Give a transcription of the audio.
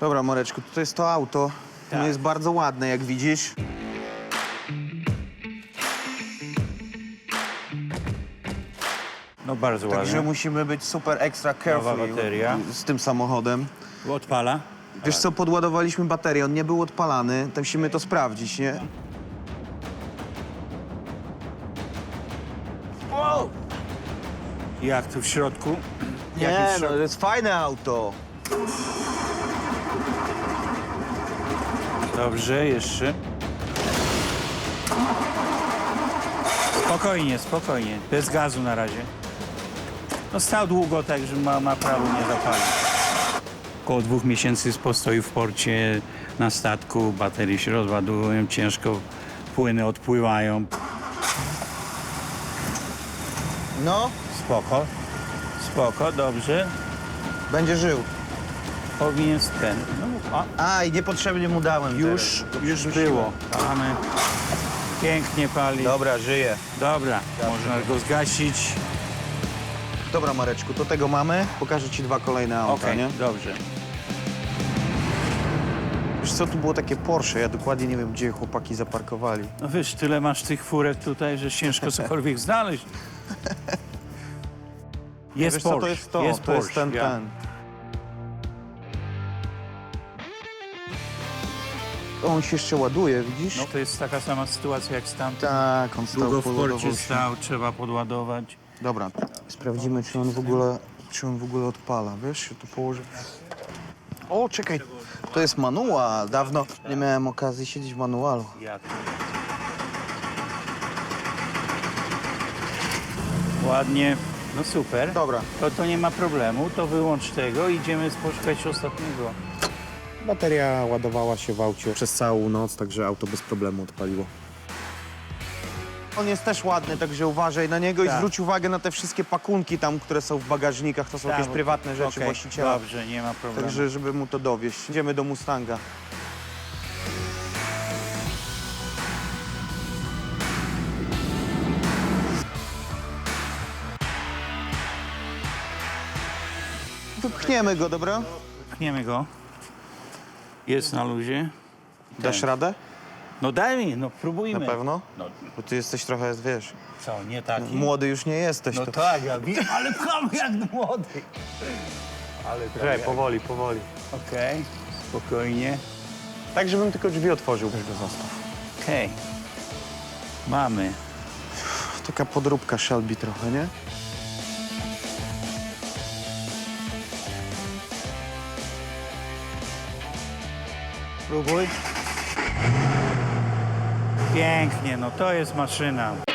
Dobra, Mareczku, to jest to auto. Tak. No jest bardzo ładne, jak widzisz. No bardzo Także ładnie. musimy być super extra careful bateria. z tym samochodem. Odpala. Wiesz co, podładowaliśmy baterię, on nie był odpalany, to musimy to sprawdzić, nie? Jak tu w środku? Nie, no, to jest fajne auto. Dobrze, jeszcze. Spokojnie, spokojnie. Bez gazu na razie. No stał długo, także ma, ma prawo nie zapalić. Około dwóch miesięcy z postoju w porcie na statku, baterie się rozładują, ciężko płyny odpływają. No, Spoko, spoko, dobrze. będzie żył. Powinien ten. No, a, A, i niepotrzebnie mu dałem już, teraz. już było. Mamy. Pięknie pali. Dobra, żyje. Dobra, można go zgasić. Dobra, Mareczku, to tego mamy. Pokażę ci dwa kolejne auta, Okej, nie? dobrze. Wiesz co, tu było takie Porsche, ja dokładnie nie wiem, gdzie chłopaki zaparkowali. No wiesz, tyle masz tych furek tutaj, że ciężko cokolwiek znaleźć. Jest Wiesz co, Porsche, to jest to, jest to jest Porsche, ten, ja. ten. On się jeszcze ładuje, widzisz? No to jest taka sama sytuacja jak z tamtym. Tak, on stał, Długo w porcie się. stał, trzeba podładować. Dobra, sprawdzimy, czy on w ogóle, czy on w ogóle odpala, wiesz, się tu położy. O, czekaj, to jest manual. Dawno nie miałem okazji siedzieć w manualu. Jak? Ładnie, no super. Dobra, To, to nie ma problemu, to wyłącz tego, idziemy poszukać ostatniego. Bateria ładowała się w aucie przez całą noc, także auto bez problemu odpaliło. On jest też ładny, także uważaj na niego i Tak. zwróć uwagę na te wszystkie pakunki tam, które są w bagażnikach. To są jakieś Tak, prywatne rzeczy okej, właściciela. Dobrze, nie ma problemu. Także, żeby mu to dowieść. Idziemy do Mustanga. Wypchniemy go, dobra? Pchniemy go. Jest na luzie. Dasz radę? No daj mi, no próbujmy. Na pewno? No Bo ty jesteś trochę, wiesz, co, nie taki? młody już nie jesteś. No to... tak, ja wiem, ale pcham jak młody. Ale tak, Czekaj, jak- powoli, powoli. Okej, spokojnie. Tak, żebym tylko drzwi otworzył. Weź go zostaw. Okej. Mamy. Taka podróbka Shelby trochę, nie? Próbuj. Pięknie, no to jest maszyna.